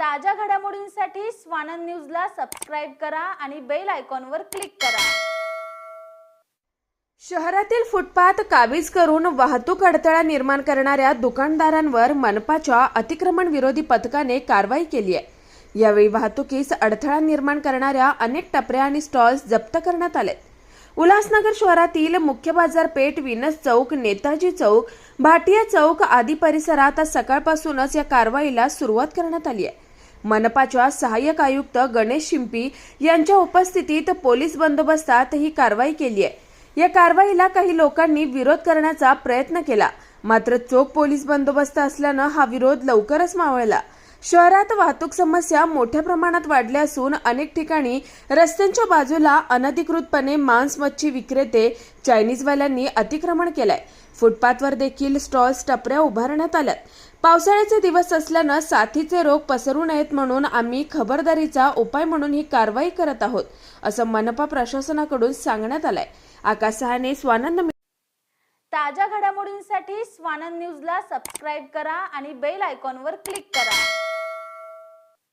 ताज्या घडामोडींसाठी स्वानंद न्यूजला सबस्क्राईब करा आणि बेल आयकॉनवर क्लिक करा. शहरातील फुटपाथ काबीज करून वाहतूक अडथळा निर्माण करणाऱ्या दुकानदारांवर मनपाच्या अतिक्रमण विरोधी पथकाने कारवाई केली आहे. यावेळी वाहतुकीस अडथळा निर्माण करणाऱ्या अनेक टपऱ्या आणि स्टॉल्स जप्त करण्यात आले उल्हासनगर शहरातील मुख्य बाजारपेठ विनस चौक नेताजी चौक भाटिया चौक आदी परिसरात आज सकाळपासूनच या कारवाईला सुरुवात करण्यात आली आहे. मनपाच्या सहाय्यक आयुक्त गणेश शिंपी यांच्या उपस्थितीत पोलीस बंदोबस्तात ही कारवाई केली आहे. या कारवाईला काही लोकांनी विरोध करण्याचा प्रयत्न केला. मात्र चोख पोलीस बंदोबस्त असल्यानं हा विरोध लवकरच मावळला. शहरात वाहतूक समस्या मोठ्या प्रमाणात वाढल्या असून अनेक ठिकाणी रस्त्यांच्या बाजूला अनधिकृतपणे मांस मच्छी विक्रेते चायनीजवाल्यांनी अतिक्रमण केलंय. फुटपाथवर देखील स्टॉल्स टपऱ्या उभारण्यात आल्यात. पावसाळ्याचे दिवस असल्यानं साथीचे रोग पसरू नयेत म्हणून आम्ही खबरदारीचा उपाय म्हणून ही कारवाई करत आहोत असं मनपा प्रशासनाकडून सांगण्यात आलंय. आकाश सहाने स्वानंद ताज्या घडामोडींसाठी स्वानंद न्यूजला सबस्क्राईब करा आणि बेल आयकॉनवर क्लिक करा.